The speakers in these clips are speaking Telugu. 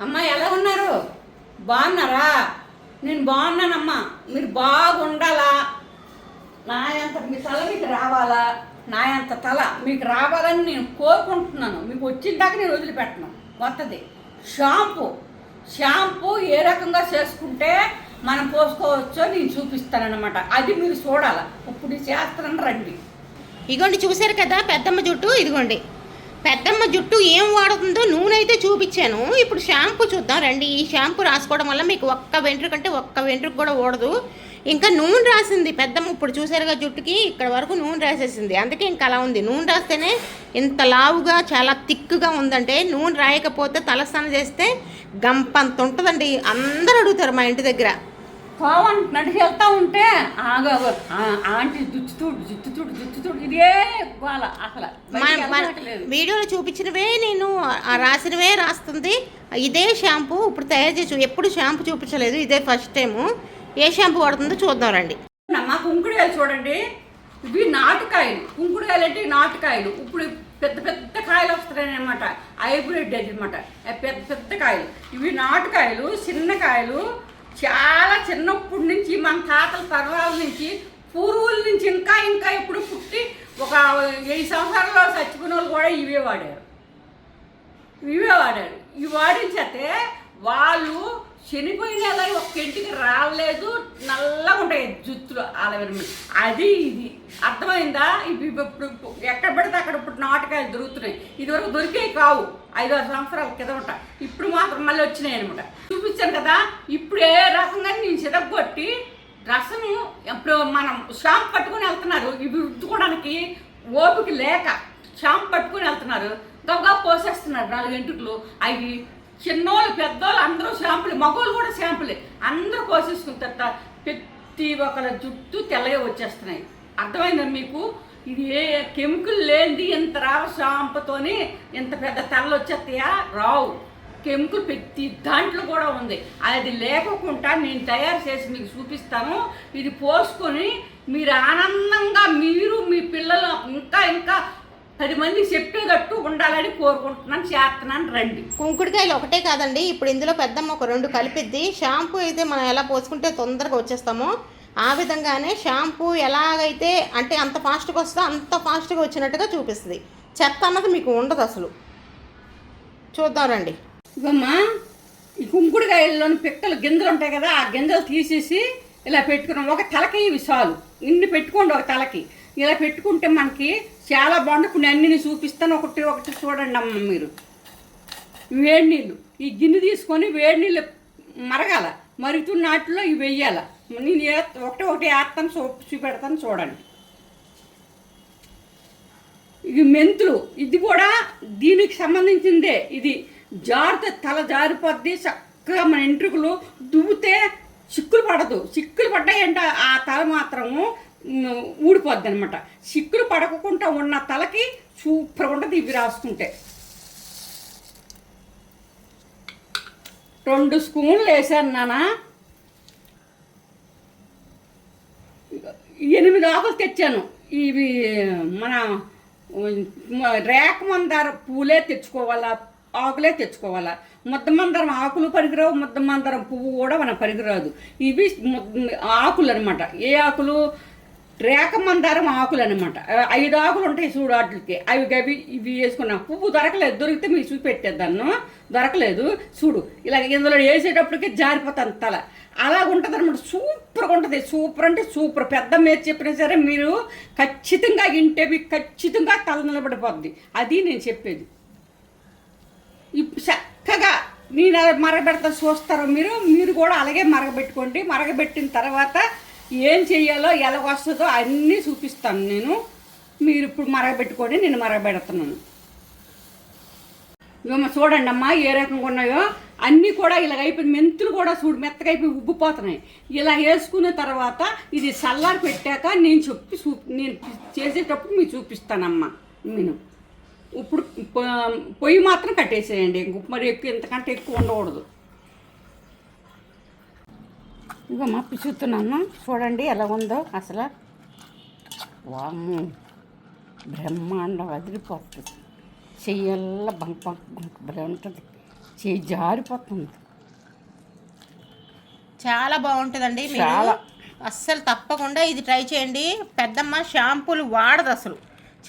అమ్మ ఎలా ఉన్నారు? బాగున్నారా? నేను బాగున్నానమ్మా. మీరు బాగుండాలా? నా అంత మీ తల మీకు రావాలా? నా అంత తల మీకు రావాలని నేను కోరుకుంటున్నాను. మీకు వచ్చిన దాకా నేను వదిలిపెట్టను. కొత్తది షాంపూ. షాంపూ ఏ రకంగా చేసుకుంటే మనం పోసుకోవచ్చో నేను చూపిస్తానన్నమాట. అది మీరు చూడాలి. ఇప్పుడు చేస్తానని రండి. ఇగోండి చూశారు కదా పెద్దమ్మ జుట్టు? ఇదిగోండి. పెద్దమ్మ జుట్టు ఏం వాడుతుందో నూనె అయితే చూపించాను. ఇప్పుడు షాంపూ చూద్దాం రండి. ఈ షాంపూ రాసుకోవడం వల్ల మీకు ఒక్క వెంట్రుక అంటే ఒక్క వెంట్రుక కూడా ఓడదు ఇంకా నూనె రాసింది పెద్దమ్మ ఇప్పుడు చూసారుగా జుట్టుకి ఇక్కడ వరకు నూనె రాసేసింది. అందుకే ఇంకా అలా ఉంది. నూనె రాస్తేనే ఇంత లావుగా చాలా తిక్కుగా ఉందంటే నూనె రాయకపోతే తలస్నానం చేస్తే గంపంత ఉంటుందండి. అందరూ అడుగుతారు మా ఇంటి దగ్గర. పోవన్ నడిచి వెళ్తా ఉంటే ఆగా ఆంటీ జుచ్చుతుడు జుచ్చుతుడు జుచ్చుతుడు. ఇదే గోల అసలు. వీడియోలో చూపించినవే నేను రాసినవే రాస్తుంది. ఇదే షాంపూ ఇప్పుడు తయారు చేసి ఎప్పుడు షాంపూ చూపించలేదు. ఇదే ఫస్ట్ టైము. ఏ షాంపూ వాడుతుందో చూద్దాం రండి. మా కుంకుడుకాయలు చూడండి. ఇవి నాటుకాయలు. కుంకుడుకాయలు అంటే నాటుకాయలు. ఇప్పుడు పెద్ద పెద్ద కాయలు వస్తున్నాయి అనమాట హైబ్రిడ్ అది అనమాట పెద్ద పెద్ద కాయలు. ఇవి నాటుకాయలు చిన్న కాయలు చాలా చిన్నప్పటి నుంచి మన తాతల తరాల నుంచి పూర్వుల నుంచి ఇంకా ఇంకా ఇప్పుడు పుట్టి ఒక వెయ్యి సంవత్సరాల్లో చచ్చిపోయిన వాళ్ళు కూడా ఇవే వాడారు. ఇవే వాడారు. ఇవి వాడించతే వాళ్ళు చనిపోయిన అలా ఒక్క ఇంటికి రాలేదు నల్లగా ఉంటాయి జుత్తులు అలవరి అది ఇది. అర్థమైందా? ఇవి ఇప్పుడు ఎక్కడ పడితే అక్కడ ఇప్పుడు నాటకాలు దొరుకుతున్నాయి. ఇదివరకు దొరికేవి కావు. ఐదు ఆరు సంవత్సరాల కిందట ఇప్పుడు మాత్రం మళ్ళీ వచ్చినాయి అనమాట చూపించాను కదా? ఇప్పుడు ఏ రకంగా నేను చిరగొట్టి రసము ఇప్పుడు మనం షాంపు పట్టుకొని వెళ్తున్నారు. ఇవి రుద్దుకోవడానికి ఓపిక లేక షాంపు పట్టుకొని వెళ్తున్నారు. గబగబా పోసేస్తున్నారు నాలుగు ఎంటుకలు అవి చిన్నోళ్ళు పెద్దోళ్ళు అందరూ షాంపులే మగోళ్ళు కూడా షాంపులే అందరూ పోసేసుకుంటారట ప్రతి ఒక్కరి జుట్టు తెల్లగా వచ్చేస్తున్నాయి. అర్థమైందా మీకు? ఇది ఏ కెమికల్ లేనిది ఇంత రావు షాంపుతోని ఇంత పెద్ద తెల్ల వచ్చేస్తాయా? రావు. కెమికల్ ప్రతి దాంట్లో కూడా ఉంది. అది లేకుండా నేను తయారు చేసి మీకు చూపిస్తాను. ఇది పోసుకొని మీరు ఆనందంగా మీరు మీ పిల్లలు ఇంకా ఇంకా పది మంది చెప్పేటట్టు ఉండాలని కోరుకుంటున్నాను చేస్తున్నాను రండి. కుంకుడుకాయలు ఒకటే కాదండి ఇప్పుడు ఇందులో పెద్దమ్మ ఒక రెండు కలిపిద్ది. షాంపూ అయితే మనం ఎలా పోసుకుంటే తొందరగా వచ్చేస్తామో ఆ విధంగానే షాంపూ ఎలాగైతే అంటే అంత ఫాస్ట్గా వస్తుందో అంత ఫాస్ట్గా వచ్చినట్టుగా చూపిస్తుంది. చెత్త అన్నది మీకు ఉండదు అసలు. చూద్దాం రండి. ఇవమ్మా ఈ కుంకుడుకాయల్లోని పిక్కలు గింజలు ఉంటాయి కదా ఆ గింజలు తీసేసి ఇలా పెట్టుకున్నాం. ఒక తలకి ఇవి చాలు. ఇన్ని పెట్టుకోండి ఒక తలకి. ఇలా పెట్టుకుంటే మనకి చాలా బాగుంటుంది ఇప్పుడు అన్ని చూపిస్తాను. ఒకటి ఒకటి చూడండి అమ్మ మీరు. వేడి నీళ్ళు. ఈ గిన్నె తీసుకొని వేడి నీళ్ళు మరగాల. మరుగుతున్న నాటిలో ఇవి వెయ్యాల నేను ఏ- ఒకటి ఒకటి వేస్తాను. చూ చూపెడతాను చూడండి. ఇది మెంతులు. ఇది కూడా దీనికి సంబంధించిందే. ఇది జారితే తల జారిపోద్ది. చక్కగా మన ఎంట్రుకలు దువ్వుతే చిక్కులు పడదు. చిక్కులు పడ్డాయంటే. ఆ తల మాత్రము ఊడిపోద్ది అనమాట చిక్కులు పడకుండా ఉన్న తలకి సూపర్ ఉంటుంది ఇవి రాసుకుంటే రెండు స్పూన్లు వేసాను నాన్న ఎనిమిది ఆకులు తెచ్చాను. ఇవి మన మ- రేక మందార పూలే తెచ్చుకోవాలా ఆకులే తెచ్చుకోవాలా. ముద్ద మందరం ఆకులు పనికిరావు ముద్ద మందరం పువ్వు కూడా మన పనికిరాదు. ఇవి ఆకులు అనమాట ఏ ఆకులు రేక మందారం ఆకులు అనమాట ఐదు ఆకులు ఉంటాయి చూడు వాటికి. అవి గవి ఇవి వేసుకున్నాం. పువ్వు దొరకలేదు. దొరికితే మీకు చూపెట్టేద్దాను దొరకలేదు. చూడు. ఇలా ఇందులో వేసేటప్పటికి జారిపోతాను తల. అలా ఉంటుంది అనమాట సూపర్గా ఉంటుంది. సూపర్ అంటే సూపర్. పెద్ద మీరు చెప్పినా సరే మీరు ఖచ్చితంగా వింటే మీకు ఖచ్చితంగా తల నిలబడిపోద్ది. అది నేను చెప్పేది. ఇప్పుడు చక్కగా నేను మరగబెడతా చూస్తారో మీరు? మీరు కూడా అలాగే మరగబెట్టుకోండి. మరగబెట్టిన తర్వాత ఏం చెయ్యాలో ఎలా వస్తుందో అన్నీ చూపిస్తాను నేను. మీరు ఇప్పుడు మరగబెట్టుకొని నేను మరగబెడుతున్నాను. ఇవమ్మ చూడండి అమ్మా ఏ రకంగా ఉన్నాయో. అన్నీ కూడా ఇలా అయిపోయి మెంతులు కూడా చూడు మెత్తగా అయిపోయి ఉబ్బిపోతున్నాయి. ఇలా వేసుకున్న తర్వాత ఇది చల్లారి పెట్టాక నేను చెప్పి చూ నేను చేసేటప్పుడు మీకు చూపిస్తానమ్మా. నేను ఇప్పుడు పొ- పొయ్యి మాత్రం కట్టేసేయండి. ఇంక మరి ఎక్కువ ఇంతకంటే ఎక్కువ ఉండకూడదు. ఇగో మా పిసుతున్నాను చూడండి ఎలా ఉందో అసలు. వాము బ్రహ్మాండం వదిలిపోతుంది చెయ్యల్ల బంక బంక బంక భలే ఉంటుంది. చేయి జారిపోతుంది. చాలా బాగుంటుందండి మీరు. చాలా. అస్సలు తప్పకుండా ఇది ట్రై చేయండి. పెద్దమ్మ షాంపూలు వాడదు అసలు.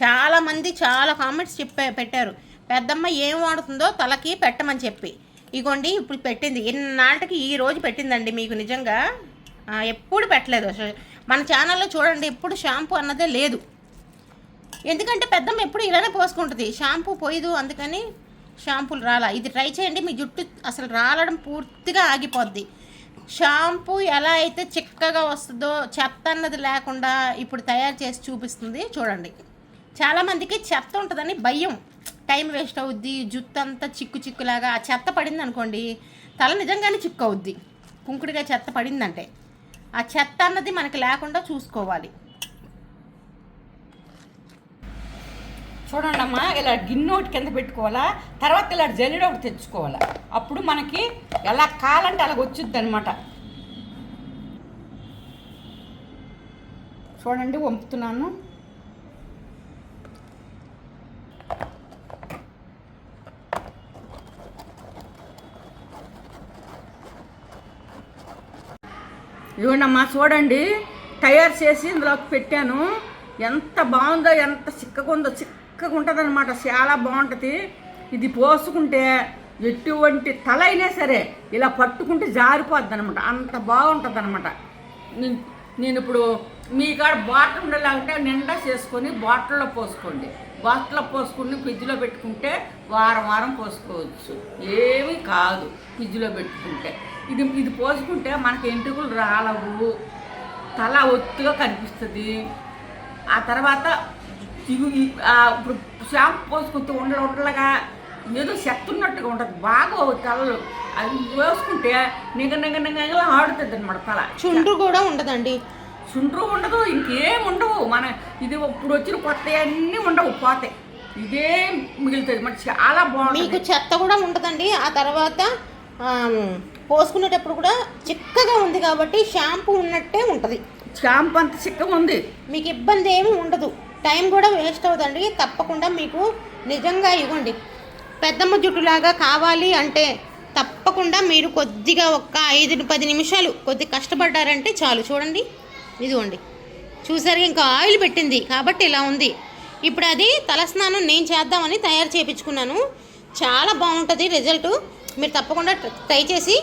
చాలా మంది చాలా కామెంట్స్ చెప్పా పెట్టారు. పెద్దమ్మ ఏం వాడుతుందో తలకి పెట్టమని చెప్పి. ఇగోండి ఇప్పుడు పెట్టింది. ఇన్నాళ్ళకి ఈ రోజు పెట్టిందండి మీకు నిజంగా. ఎప్పుడు పెట్టలేదు అసలు. మన ఛానల్లో చూడండి ఎప్పుడు షాంపూ అన్నదే లేదు. ఎందుకంటే పెద్దమ్మ ఎప్పుడు ఇలానే పోసుకుంటుంది. షాంపూ పోయదు అందుకని షాంపూలు రాలా. ఇది ట్రై చేయండి మీ జుట్టు అసలు రాలడం పూర్తిగా ఆగిపోద్ది. షాంపూ ఎలా అయితే చిక్కగా వస్తుందో చెత్త అన్నది లేకుండా ఇప్పుడు తయారు చేసి చూపిస్తుంది చూడండి. చాలామందికి చెత్త ఉంటుందని భయం. టైం వేస్ట్ అవుద్ది జుట్టు అంతా చిక్కు చిక్కులాగా ఆ చెత్త పడింది అనుకోండి తల నిజంగానే చిక్కు అవుద్ది. కుంకుడిగా చెత్త పడిందంటే. ఆ చెత్త అన్నది మనకి లేకుండా చూసుకోవాలి. చూడండి అమ్మా ఇలా గిన్నె ఒకటి కింద పెట్టుకోవాలా తర్వాత ఇలా జల్లెడ ఒకటి తెచ్చుకోవాలా. అప్పుడు మనకి ఎలా కాలంటే అలాగ వచ్చింది అనమాట చూడండి వంపుతున్నాను. ఇవ్వండమ్మా చూడండి తయారు చేసి ఇందులోకి పెట్టాను. ఎంత బాగుందో ఎంత చిక్కగా ఉందో చిక్కగా ఉంటుంది అనమాట చాలా బాగుంటుంది. ఇది పోసుకుంటే ఎటువంటి తల అయినా సరే ఇలా పట్టుకుంటే జారిపోద్ది అనమాట అంత బాగుంటుంది అనమాట నేను ఇప్పుడు మీ కాడ బాటిల్ ఉండేలాంటే నిండా చేసుకొని బాటిల్లో పోసుకోండి. బాత్లో పోసుకుని ఫ్రిడ్జ్లో పెట్టుకుంటే వారం వారం పోసుకోవచ్చు. ఏమీ కాదు ఫ్రిడ్జ్లో పెట్టుకుంటే. ఇది ఇది పోసుకుంటే మనకి ఎంట్రుకలు రాలవు తల ఒత్తుగా కనిపిస్తుంది. ఆ తర్వాత ఇప్పుడు షాంపు పోసుకుంటూ ఉండలు ఉండలుగా ఏదో శక్తి ఉన్నట్టుగా ఉంటుంది బాగా తలలు. అది వేసుకుంటే నిగ నిగ నిగ ఆడుతుంది అనమాట తల. చుండ్రు కూడా ఉండదండి. చుండ్రు ఉండదు ఇంకేం ఉండవు. మన ఇది ఇప్పుడు వచ్చిన కొత్త అన్నీ ఉండవు పోతాయి. ఇదే మిగులుతుంది. మరి చాలా మీకు బాగుంటుంది చెత్త కూడా ఉండదండి. ఆ తర్వాత పోసుకునేటప్పుడు కూడా చిక్కగా ఉంది కాబట్టి షాంపూ ఉన్నట్టే ఉంటుంది. షాంపూ అంత చిక్కగా ఉంది. మీకు ఇబ్బంది ఏమీ ఉండదు. టైం కూడా వేస్ట్ అవుతుందండి. తప్పకుండా మీకు నిజంగా ఇవ్వండి. పెద్దమ్మ జుట్టులాగా కావాలి అంటే తప్పకుండా మీరు కొద్దిగా ఒక్క ఐదు పది నిమిషాలు కొద్ది కష్టపడ్డారంటే చాలు. చూడండి. ఇదిగోండి. చూసారు ఇంకా ఆయిల్ పెట్టింది కాబట్టి ఇలా ఉంది. ఇప్పుడు అది తలస్నానం నేను చేద్దామని తయారు చేయించుకున్నాను చాలా బాగుంటుంది రిజల్ట్. మీరు తప్పకుండా ట్రై చేసి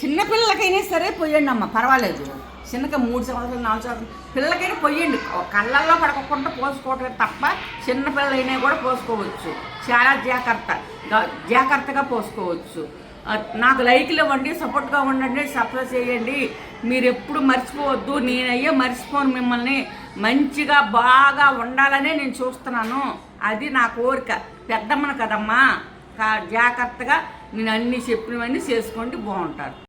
చిన్నపిల్లలకైనా సరే పొయ్యండి అమ్మ పర్వాలేదు. చిన్నగా మూడు సంవత్సరాలు నాలుగు సంవత్సరాలు పిల్లలకైనా పొయ్యండి కళ్ళల్లో పడకుండా పోసుకోవటమే తప్ప చిన్నపిల్లలైనా కూడా పోసుకోవచ్చు. చాలా జాగ్రత్త జాగ్రత్తగా పోసుకోవచ్చు. నాకు లైక్లు ఇవ్వండి సపోర్ట్గా ఉండండి సపోర్ట్ చేయండి. మీరు ఎప్పుడు మర్చిపోవద్దు. నేనయ్యే మర్చిపోను మిమ్మల్ని. మంచిగా బాగా ఉండాలనే నేను చూస్తున్నాను. అది నా కోరిక. పెద్దమ్మను కదమ్మా. కా- జాగ్రత్తగా నేను అన్నీ చెప్పినవన్నీ చేసుకోండి బాగుంటారు.